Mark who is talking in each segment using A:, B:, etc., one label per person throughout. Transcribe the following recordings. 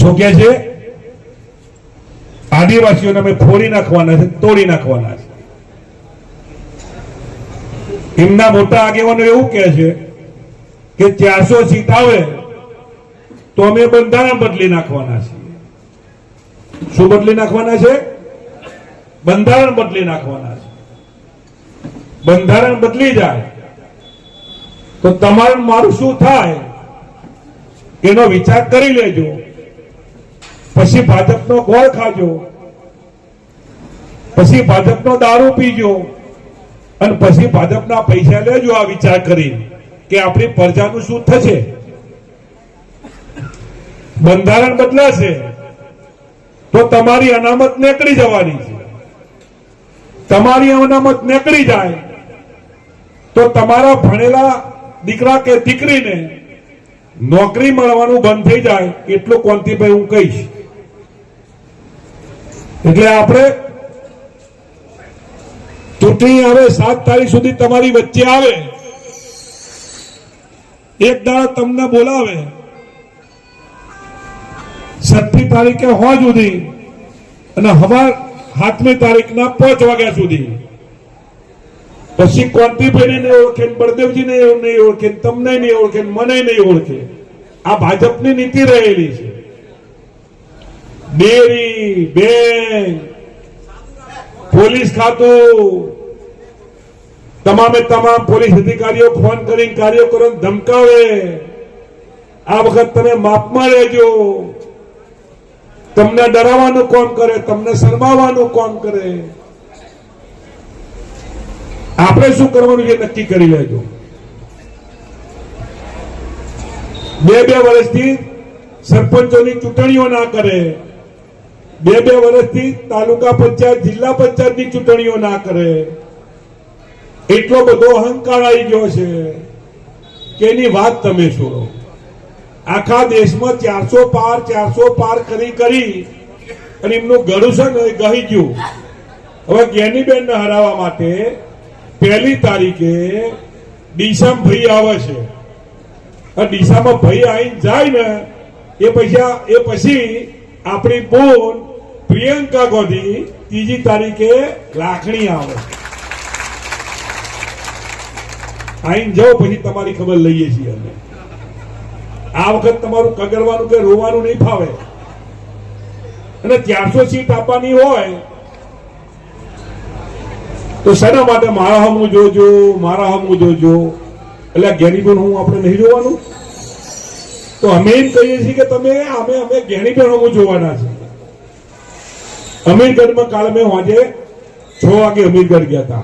A: શું કે છે? આદિવાસીઓને અમે ફોડી નાખવાના છે, તોડી નાખવાના છે. એમના મોટા આગેવાનો એવું કહે છે કે ચારસો સીટ આવે તો અમે બંધારણ બદલી નાખવાના છીએ. શું બદલી નાખવાના છે? બંધારણ બદલી નાખવાના છે. બંધારણ બદલી જાય તો તમારું મારું શું થાય? એનો વિચાર કરી લેજો. પછી ભાજપનો ગોળ ખાજો. પછી ભાજપનો દારૂ પીજો. અને પછી ભાજપના પૈસા લેજો આ વિચાર કરી કે આપણી પ્રજાનું શું થશે. બંધારણ બદલાશે. તો તમારી અનામત નીકળી જવાની છે. તમારી અનામત નીકળી જાય. તો તમારા ભણેલા દીકરા કે દીકરીને નોકરી મળવાનું બંધ થઈ જાય. એટલું કોંતીભાઈ હું કહીશ. એટલે આપણે ચૂંટણી હવે સાત તારીખ સુધી તમારી વચ્ચે આવે. એક દાડા તમને બોલાવે. છઠ્ઠી તારીખે હો સુધી અને હવાર સાતમી તારીખના પાંચ વાગ્યા સુધી. પછી કોંતીભાઈને નહીં ઓળખે, બળદેવજી બળદેવજીને નહીં ઓળખે, તમને નહીં ઓળખે, મને નહીં ઓળખે. આ ભાજપની નીતિ રહેલી છે. ડેરી બેંક પોલીસ ખાતું. તમામે તમામ પોલીસ અધિકારીઓ ફોન કરીને કાર્યકરો ધમકાવે. આ વખત તમે માપમાં રહેજો. તમને ડરાવવાનું કોણ કરે, તમને શરમાવવાનું કોણ કરે? આપણે શું કરવાનું છે નક્કી કરી લેજો. બે બે વર્ષથી સરપંચોની ચૂંટણીઓ ના કરે. બે બે વર્ષથી તાલુકા પંચાયત, જિલ્લા પંચાયતની ચૂંટણીઓ ના કરે. એટલો બધો અહંકાર આવી ગયો છે કે એની વાત તમે છોડો. આખા દેશમાં ચારસો પાર ચારસો પાર કરી કરી અને એમનું ગળું છે ને ગહી ગયું. હવે જ્ઞાનીબેનને હરાવવા માટે પહેલી તારીખે ડીસામાં ભાઈ આવે છે. ડીસામાં ભાઈ આવીને જાય ને, એ પૈસા, એ પછી આપણી બોન પ્રિયંકા ગોધી ત્રીજી તારીખે લાખણી આવે. આઈને જાઓ, પછી તમારી ખબર લઈએ છીએ અમે. આ વખત તમારું કગરવાનું કે રોવાનું નહીં ફાવે. અને ચારસો સીટ આપવાની હોય, તો શેના માટે મારા હમું જોજો, મારા હમું જોજો. એટલે જ્ઞાનીબેન હું આપણે નહીં જોવાનું? તો અમે એમ કહીએ છીએ કે તમે, અમે અમે જ્ઞાનીબેન હમું જોવાના છે. અમીરગઢમાં કાલે મેં આજે છ વાગે અમીરગઢ ગયા હતા.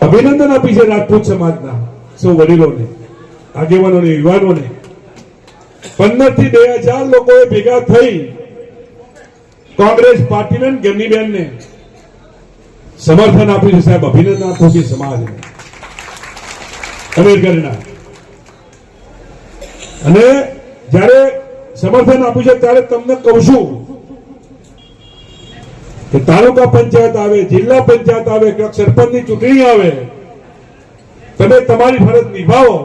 A: અભિનંદન આપી છે રાજપૂત સમાજના સૌ વડીલોને, આગેવાનોને, યુવાનોને. પંદરથી બે હજાર લોકોએ ભેગા થઈ કોંગ્રેસ પાર્ટીને અને ગેનીબેનને સમર્થન આપ્યું છે. સાહેબ, અભિનંદન આપો છે સમાજને. અમીરગઢના. અને જ્યારે સમર્થન આપ્યું છે, ત્યારે તમને કહું છું કે તાલુકા પંચાયત આવે, જિલ્લા પંચાયત આવે, કે સરપંચની ચૂંટણી આવે, તમે તમારી ફરજ નિભાવો.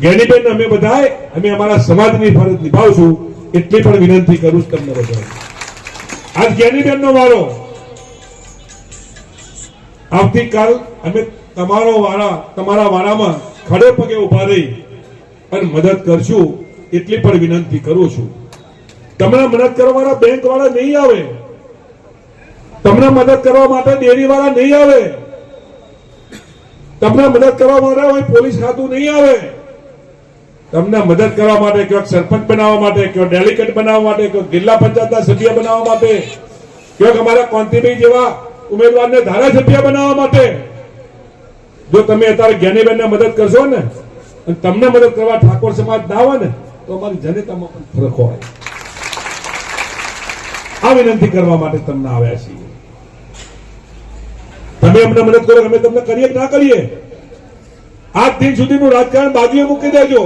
A: જ્ઞાનીબેન અમે બધાએ, અમે અમારા સમાજની ફરજ નિભાવશું. એટલી પણ વિનંતી કરું છું તમને બધા આજ જ્ઞાનીબેન નો વારો. આવતીકાલ અમે તમારો વારા, તમારા વારામાં ખડે પગે ઊભા રહી અને મદદ કરશું, એટલી પણ વિનંતી કરું છું. તમને મદદ કરવાના બેંક વાળા નહીં આવે. તમને મદદ કરવા માટે ડેરી વાળા નહીં આવે. તમને મદદ કરવા માટે પોલીસ ખાતું નહીં આવે. તમને મદદ કરવા માટે કયો સરપંચ બનાવવા માટે, કયો ડેલિકેટ બનાવવા માટે, કયો જિલ્લા પંચાયતના સભ્ય બનાવવા માટે, કયો અમારા કોંતીભાઈ જેવા ઉમેદવારને ધારાસભ્ય બનાવવા માટે. જો તમે અત્યારે જ્ઞાનીબેનને મદદ કરશો ને તમને મદદ કરવા ઠાકોર સમાજ ના આવે ને, તો અમારી જનતામાં પણ ફરક હોય. આ વિનંતી કરવા માટે તમને આવ્યા છીએ. તમે અમને મદદ કરો, અમે તમને કરીએ ના કરીએ? આજ દિન સુધીનું રાજકારણ બાજુએ મૂકી દેજો.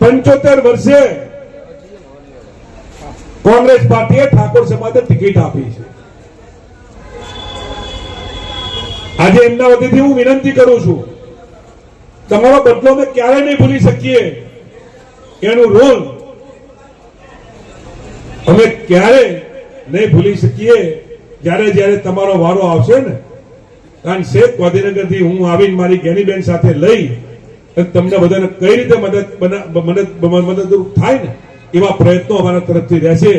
A: પંચોતેર વર્ષે કોંગ્રેસ પાર્ટીએ ઠાકોર સમાજને ટિકિટ આપી છે. આજે એમના વતીથી હું વિનંતી કરું છું, તમારો બદલો અમે ક્યારે નહીં ભૂલી શકીએ. એનું રોલ અમે ક્યારે નહીં ભૂલી શકીએ. જ્યારે જ્યારે તમારો વારો આવશે ને કારણ શેખ ગાંધીનગરથી હું આવીને મારી જ્ઞાનીબેન સાથે લઈ તમને બધાને કઈ રીતે મદદ મદદ મદદરૂપ થાય ને, એવા પ્રયત્નો અમારા તરફથી રહેશે.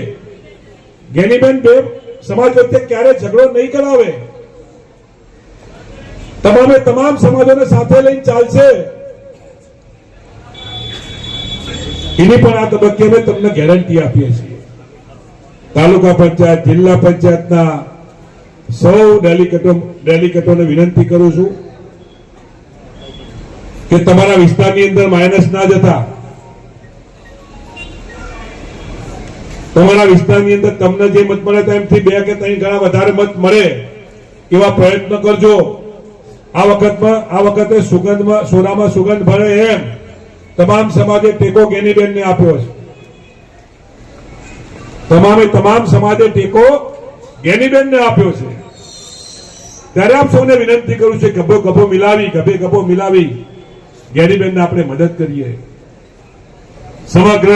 A: જ્ઞાનીબેન બે સમાજ વચ્ચે ક્યારે ઝઘડો નહીં કરાવે. તમામે તમામ સમાજોને સાથે લઈને ચાલશે. એની પણ આ તબક્કે અમે તમને ગેરંટી આપીએ છીએ. તાલુકા પંચાયત, જિલ્લા પંચાયતના સૌ ડેલિકેટો ડેલિકેટોને વિનંતી કરું છું કે તમારા વિસ્તારની અંદર માઇનસ ના જતા, તમારા વિસ્તારની અંદર તમને જે મત મળે તેમથી બે કે ત્રણ ગણા વધારે મત મળે એવા પ્રયત્ન કરજો. આ વખતમાં આ વખતે સુગંધમાં સોનામાં સુગંધ ભરે એમ તમામ સમાજે ટેકો ગેનીબેનને આપ્યો છે. તમામે તમામ સમાજે ટેકો ગેનીબેનને આપ્યો છે. ત્યારે આપ સૌને વિનંતી કરું છું, ગભો ગભો મિલાવી, ગભે ગભો મિલાવી. ગેનીબેનને આપણે મદદ કરીએ. સમગ્ર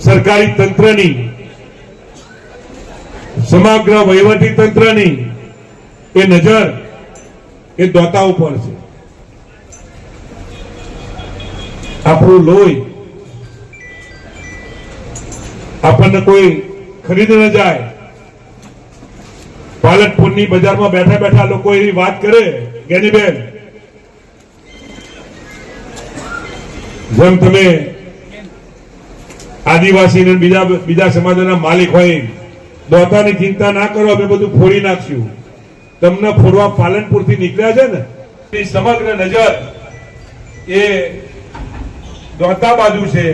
A: સરકારી તંત્રની, સમગ્ર વહીવટી તંત્રની એ નજર એ દોતા ઉપર છે. આપણું લોહી આપણને કોઈ ખરીદ ન જાય. પાલનપુરની બજારમાં બેઠા બેઠા લોકો એવી વાત કરે ગેનીબેન જેમ તમે આદિવાસી ને બીજા બીજા સમાજના માલિક હોય, દોતાની ચિંતા ના કરો, અમે બધું ફોડી નાખશું. તમને ફોડવા પાલનપુરથી નીકળ્યા છે ને? એ સમગ્ર નજર એ દોતા બાજુ છે.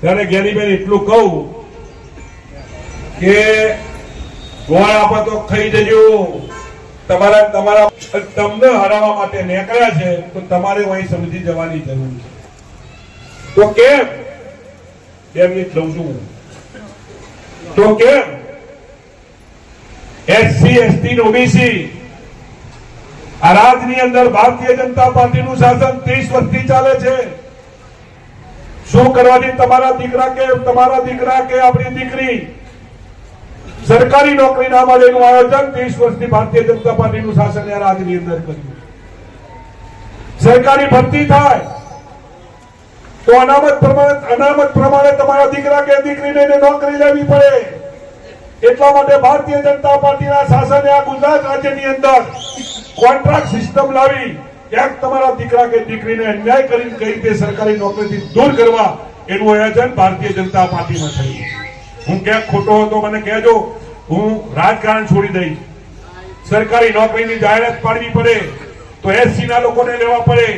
A: ત્યારે ગેરીબેન એટલું કહું કે ગોળ આપો તો ખાઈ જજો. તમારા તમારા તમને હરાવવા માટે નીકળ્યા છે, તો તમારે અહીં સમજી જવાની જરૂર છે. તો કેમ? બે મિનિટ લઉં છું તો કેમ? એસસી એસટી ઓબીસી આ રાજની અંદર ભારતીય જનતા પાર્ટીનું શાસન ત્રીસ વર્ષથી ચાલે છે. શું કરવાથી તમારા દીકરા કે તમારા દીકરા કે આપણી દીકરી? સરકારી નોકરી ના મળે એનું આયોજન ત્રીસ વર્ષથી ભારતીય જનતા પાર્ટીનું શાસન રાજની અંદર કર્યું સરકારી ભરતી થાય તો અનામત પ્રમાણે અનામત પ્રમાણે તમારા દીકરા કે દીકરીને નોકરી લેવી પડે. એટલા માટે ભારતીય જનતા પાર્ટીના શાસને આ ગુજરાત રાજ્યની અંદર કોન્ટ્રાક્ટ સિસ્ટમ લાવી, ક્યાંક તમારા દીકરા કે દીકરીને અન્યાય કરીને કઈ રીતે સરકારી નોકરીથી દૂર કરવા, એનું આયોજન ભારતીય જનતા પાર્ટીમાં થયું. હું ક્યાંક ખોટો હતો મને કહેજો. હું રાજકારણ છોડી દઈશ. સરકારી નોકરીની જાહેરાત પાડવી પડે તો એસસી ના લોકોને લેવા પડે.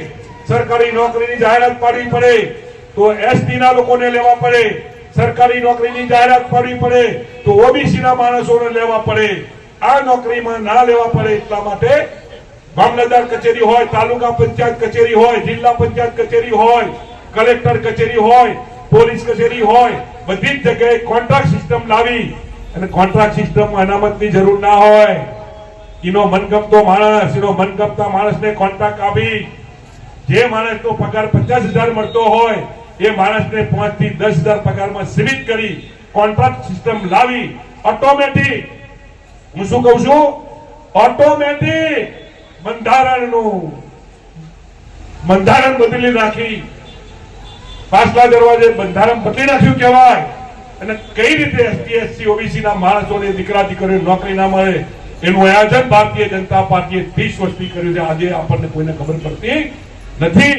A: સરકારી નોકરીની જાહેરાત પાડવી પડે તો એસટી ના લોકોને લેવા પડે. સરકારી નોકરીની જાહેરાત પાડવી પડે તો ઓબીસી ના માણસોને લેવા પડે. આ નોકરીમાં ના લેવા પડે એટલા માટે મામલતદાર કચેરી હોય, તાલુકા પંચાયત કચેરી હોય, જિલ્લા પંચાયત કચેરી હોય, કલેક્ટર કચેરી હોય પોલીસ કચેરી હોય, બધી જ જગ્યાએ કોન્ટ્રાક્ટ સિસ્ટમ લાવી અને કોન્ટ્રાક્ટ સિસ્ટમ અનામતની જરૂર ના હોય. એનો મનગમતો માણસ એનો મનગમતા માણસને કોન્ટ્રાક્ટ આપી. જે માણસનો પગાર પચાસ હજાર મળતો હોય, એ માણસને પાંચથી દસ હજાર પગારમાં સીમિત કરી કોન્ટ્રાક્ટ સિસ્ટમ લાવી. ઓટોમેટિક હું શું કહું છું? ઓટોમેટિક બંધારણનું. બંધારણ બદલી નાખી. પાછલા દરવાજે બંધારણ બદલી નાખ્યું કહેવાય. અને કઈ રીતે એસટી એસસી ઓબીસી ના માણસોને દીકરા દીકરીઓ નોકરી ના મળે, એનું આયોજન ભારતીય જનતા પાર્ટીએ ત્રીસ વર્ષથી કર્યું છે. આજે આપણને કોઈને ખબર પડતી નથી.